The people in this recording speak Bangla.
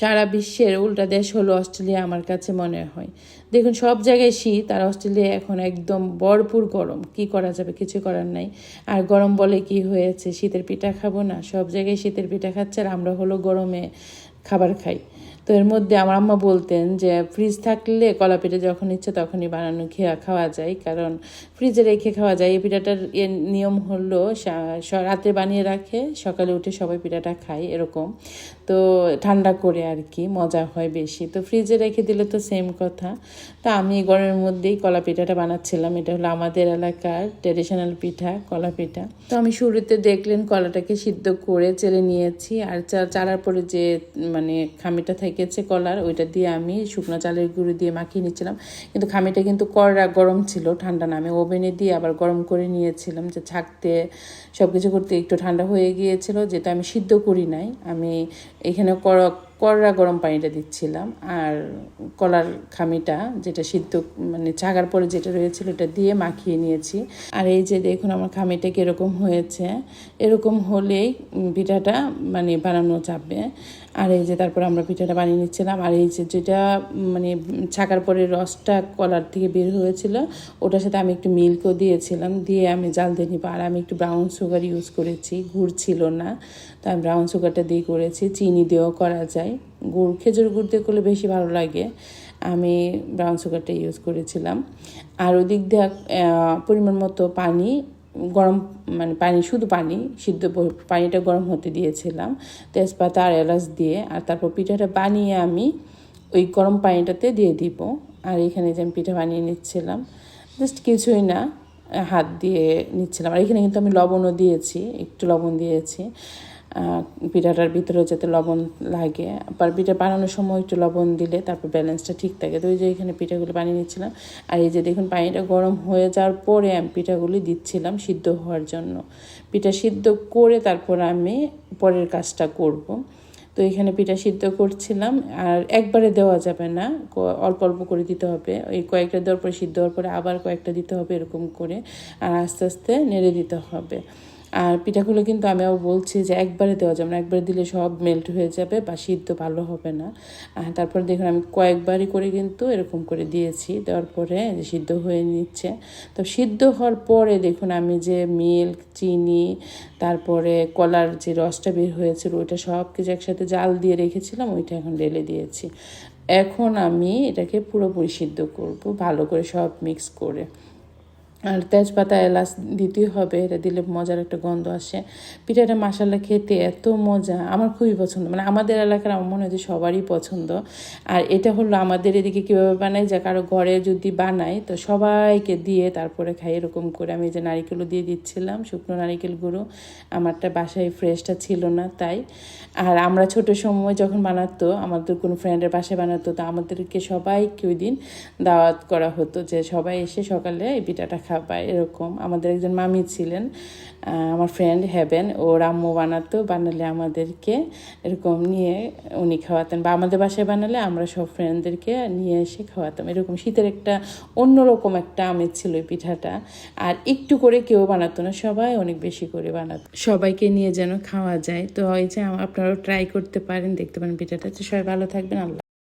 সারা বিশ্বের উল্টা দেশ হলো অস্ট্রেলিয়া আমার কাছে মনে হয়। দেখুন, সব জায়গায় শীত আর অস্ট্রেলিয়া এখন একদম ভরপুর গরম। কি করা যাবে? কিছু করার নাই। আর গরম বলে কি হয়েছে? শীতের পিঠা খাব না। সব জায়গায় শীতের পিঠা খাচ্ছে আর আমরা হলো গরমে খাবার খাই। তো এর মধ্যে আমার আম্মা বলতেন যে, ফ্রিজ থাকলে কলা পিঠা যখন ইচ্ছে তখনই বানানো, খেয়া খাওয়া যায়। কারণ ফ্রিজে রেখে খাওয়া যায়। এই পিঠাটার এর নিয়ম হলো রাতে বানিয়ে রাখে, সকালে উঠে সবাই পিঠাটা খায়, এরকম। তো ঠান্ডা করে আর কি, মজা হয় বেশি। তো ফ্রিজে রেখে দিলে তো সেম কথা। তা আমি গরমের মধ্যেই কলা পিঠাটা বানাচ্ছিলাম। এটা হলো আমাদের এলাকার ট্রেডিশনাল পিঠা, কলা পিঠা। তো আমি শুরুতে দেখলেন কলাটাকে সিদ্ধ করে চেলে নিয়েছি। আর চা- চালার পরে যে মানে খামিটা থেকেছে কলার, ওইটা দিয়ে আমি শুকনো চালের গুঁড়ো দিয়ে মাখিয়ে নিয়েছিলাম কিন্তু খামিটা কিন্তু কড়া গরম ছিল ঠান্ডা না, আমি ওভেনে দিয়ে আবার গরম করে নিয়েছিলাম যে ছাকতে সব কিছু করতে একটু ঠান্ডা হয়ে গিয়েছিল, যেটা আমি সিদ্ধ করি নাই। আমি এখানে কড়া কড়া গরম পানিটা দিচ্ছিলাম আর কলার খামিটা যেটা সিদ্ধ মানে ছাগার পরে যেটা রয়েছিল এটা দিয়ে মাখিয়ে নিয়েছি। আর এই যে দেখুন আমার খামিটা কীরকম হয়েছে, এরকম হলেই পিঠাটা মানে বানানো যাবে। আর এই যে তারপর আমরা পিঠাটা বানিয়ে নিচ্ছিলাম। আর এই যে যেটা মানে ছাকার পরে রসটা কলার থেকে বের হয়েছিল, ওটার সাথে আমি একটু মিল্কও দিয়েছিলাম। দিয়ে আমি জাল দিয়ে নিব। আর আমি একটু ব্রাউন সুগার ইউজ করেছি, গুড় ছিল না তো আমি ব্রাউন সুগারটা দিয়ে করেছি। চিনি দিয়েও করা যায়। গুড়, খেজুর গুড় দিয়ে করলে বেশি ভালো লাগে। আমি ব্রাউন সুগারটা ইউজ করেছিলাম। আর ওদিক দিয়ে পরিমাণ মতো পানি, গরম মানে পানি, শুধু পানি, সিদ্ধ পানিটা গরম হতে দিয়েছিলাম। তেজপাতা আর এলাচ দিয়ে, আর তারপর পিঠাটা বানিয়ে আমি ওই গরম পানিটাতে দিয়ে দিব। আর এখানে যে আমি পিঠা বানিয়ে নিচ্ছিলাম জাস্ট কিছুই না, হাত দিয়ে নিচ্ছিলাম। আর এখানে কিন্তু আমি লবণও দিয়েছি, একটু লবণ দিয়েছি। পিঠাটার ভিতরে যাতে লবণ লাগে। আবার পিঠা বানানোর সময় একটু লবণ দিলে তারপর ব্যালেন্সটা ঠিক থাকে। তো ওই যে এখানে পিঠাগুলো বানিয়ে নিচ্ছিলাম। আর এই যে দেখুন, পানিটা গরম হয়ে যাওয়ার পরে আমি পিঠাগুলি দিচ্ছিলাম সিদ্ধ হওয়ার জন্য। পিঠা সিদ্ধ করে তারপর আমি পরের কাজটা করব। তো এখানে পিঠা সিদ্ধ করছিলাম। আর একবারে দেওয়া যাবে না। অল্প অল্প করে দিতে হবে। ওই কয়েকটা দেওয়ার পরে সিদ্ধ হওয়ার পরে আবার কয়েকটা দিতে হবে এরকম করে। আর আস্তে আস্তে নেড়ে দিতে হবে। আর পিঠাগুলো কিন্তু আমি আবার বলছি যে একবারে দেওয়া যাবে না। একবারে দিলে সব মেল্ট হয়ে যাবে বা সিদ্ধ ভালো হবে না। তারপরে দেখুন আমি কয়েকবারই করে কিন্তু এরকম করে দিয়েছি। দেওয়ার পরে যে সিদ্ধ হয়ে নিচ্ছে। তো সিদ্ধ হওয়ার পরে দেখুন আমি যে মিল্ক চিনি, তারপরে কলার যে রসটা বের হয়েছিল, ওইটা সব কিছু একসাথে জাল দিয়ে রেখেছিলাম, ওইটা এখন ঢেলে দিয়েছি। এখন আমি এটাকে পুরোপুরি সিদ্ধ করব, ভালো করে সব মিক্স করে। আর তেজপাতা এলাচ দিতেই হবে, এটা দিলে মজার একটা গন্ধ আসে। পিঠাটা মশালা খেতে এত মজা, আমার খুবই পছন্দ। মানে আমাদের এলাকার আমার মনে হয় যে সবারই পছন্দ। আর এটা হলো আমাদের এদিকে কীভাবে বানাই যে কারও ঘরে যদি বানাই তো সবাইকে দিয়ে তারপরে খাই এরকম করে। আমি যে নারিকেলও দিয়ে দিচ্ছিলাম, শুকনো নারিকেল গুঁড়ো। আমারটা বাসায় ফ্রেশটা ছিল না তাই। আর আমরা ছোট সময় যখন বানাতো, আমাদের কোনো ফ্রেন্ডের বাসায় বানাতো, তো আমাদেরকে সবাইকে ওই দিন দাওয়াত করা হতো যে সবাই এসে সকালে এই পিঠাটা খাবা এরকম। আমাদের একজন মামি ছিলেন আমার ফ্রেন্ড হ্যাভেন ও আম্মু বানাতো, বানালে আমাদেরকে এরকম নিয়ে উনি খাওয়াতেন বা আমাদের বাসায় বানালে আমরা সব ফ্রেন্ডদেরকে নিয়ে এসে খাওয়াতাম। এরকম শীতের একটা অন্যরকম একটা আমেজ ছিল এই পিঠাটা। আর একটু করে কেউ বানাতো না, সবাই অনেক বেশি করে বানাতো। সবাইকে নিয়ে যেন খাওয়া যায়। তো এই যে আপনারাও ট্রাই করতে পারেন, দেখতে পারেন পিঠাটা। সবাই ভালো থাকবেন, আল্লাহ